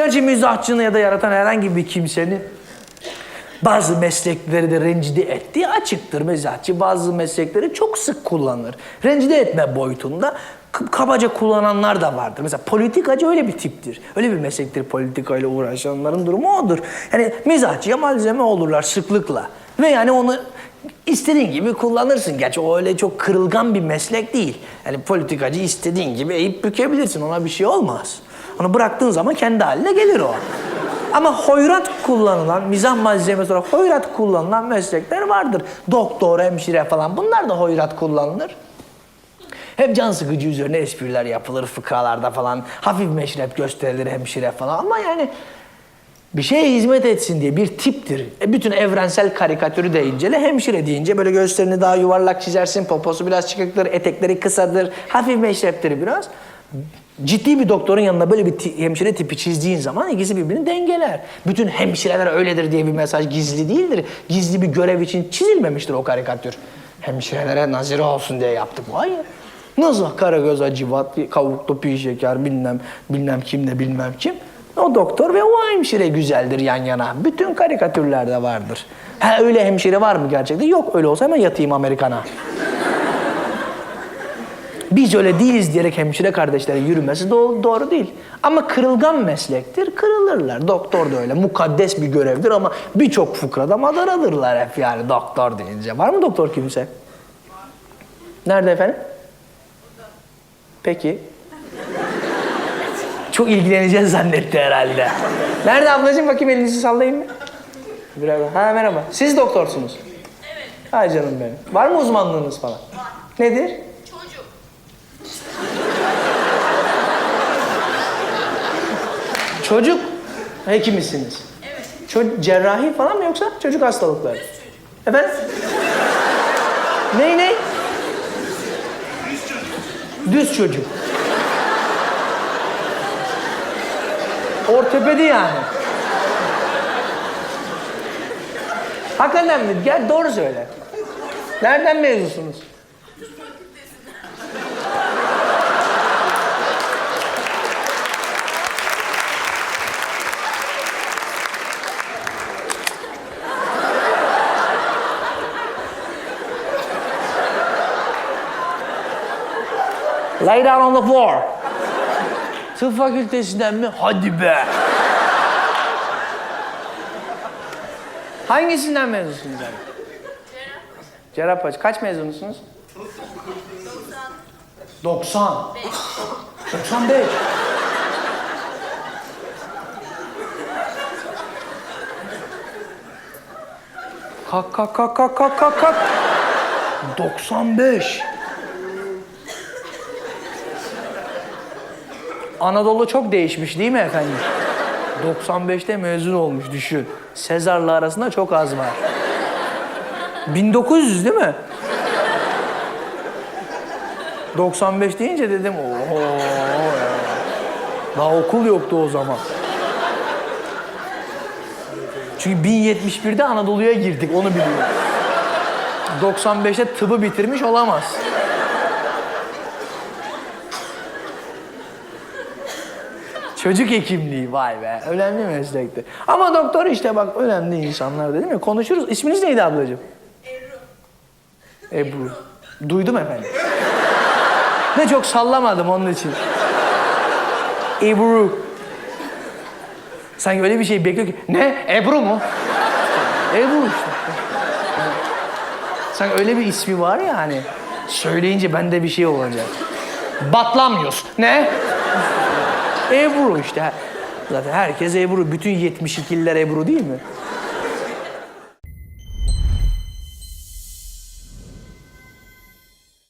Gerçi mizahçını ya da yaratan herhangi bir kimsenin bazı meslekleri de rencide ettiği açıktır. Mizahçı bazı meslekleri çok sık kullanır. Rencide etme boyutunda kabaca kullananlar da vardır. Mesela politikacı öyle bir tiptir. Öyle bir meslektir politikayla uğraşanların durumu odur. Yani mizahçıya malzeme olurlar sıklıkla. Ve yani onu istediğin gibi kullanırsın. Gerçi o öyle çok kırılgan bir meslek değil. Yani politikacı istediğin gibi eğip bükebilirsin. Ona bir şey olmaz. Onu bıraktığın zaman kendi haline gelir o. Ama hoyrat kullanılan, mizah malzemesi olarak hoyrat kullanılan meslekler vardır. Doktor, hemşire falan bunlar da hoyrat kullanılır. Hep can sıkıcı üzerine espriler yapılır fıkralarda falan. Hafif meşrep gösterilir hemşire falan ama yani bir şeye hizmet etsin diye bir tiptir. E bütün evrensel karikatürü de incele. Hemşire deyince böyle göğüslerini daha yuvarlak çizersin. Poposu biraz çıkıktır, etekleri kısadır. Hafif meşreptir biraz. Ciddi bir doktorun yanında böyle bir hemşire tipi çizdiğin zaman ikisi birbirini dengeler. Bütün hemşireler öyledir diye bir mesaj gizli değildir. Gizli bir görev için çizilmemiştir o karikatür. Hemşirelere nazire olsun diye yaptık. Hayır. Nazah, Karagöz, Hacivat, Kavuklu, Pi Şeker, bilmem, bilmem kim de bilmem kim. O doktor ve o hemşire güzeldir yan yana. Bütün karikatürlerde vardır. Ha öyle hemşire var mı gerçekten? Yok öyle olsa hemen yatayım Amerikan'a. Biz öyle değiliz diyerek hemşire kardeşlerin yürümesi doğru, doğru değil. Ama kırılgan meslektir, kırılırlar. Doktor da öyle, mukaddes bir görevdir ama birçok fıkrada madaralırlar hep yani doktor deyince. Var mı doktor kimse? Nerede efendim? Peki. Çok ilgileneceğiz zannetti herhalde. Nerede ablacığım? Bakayım elinizi sallayayım mı? Biraz Ha merhaba. Siz doktorsunuz. Evet. Hay canım benim. Var mı uzmanlığınız falan? Var. Nedir? Çocuk hekimisiniz. Evet. Çocuk cerrahi falan mı yoksa çocuk hastalıkları? Efendim? Ney ney? Düz çocuk. Düz çocuk. Ortopedi yani. Hakikaten mi? Gel doğru söyle. Nereden mezunsunuz? Lay down on the floor. Tıp fakültesinden mi? Hadi be. Hangisinden mezunsunuz yani? Cerrahpaşa. Kaç mezunusunuz? 90. 95. Kalk kalk kalk kalk kalk kalk kalk. 95. Anadolu çok değişmiş değil mi efendim? 95'te mezun olmuş düşün. Sezar'la arasında çok az var. 1900 değil mi? 95 deyince dedim oho ya. Daha okul yoktu o zaman. Çünkü 1071'de Anadolu'ya girdik onu biliyorum. 95'te tıbı bitirmiş olamaz. Çocuk hekimliği vay be. Önemli meslekti. Ama doktor işte bak önemli insanlar dedim ya konuşuruz. İsminiz neydi ablacığım? Ebru. Ebru. Duydum efendim. Ne çok sallamadım onun için. Ebru. Sanki öyle bir şey bekliyor ki. Ne? Ebru mu? Ebru işte. Sanki öyle bir ismi var ya hani. Söyleyince bende bir şey olacak. Batlamıyoruz. Ne? Ebru işte. Zaten herkes Ebru. Bütün 72'liler Ebru değil mi?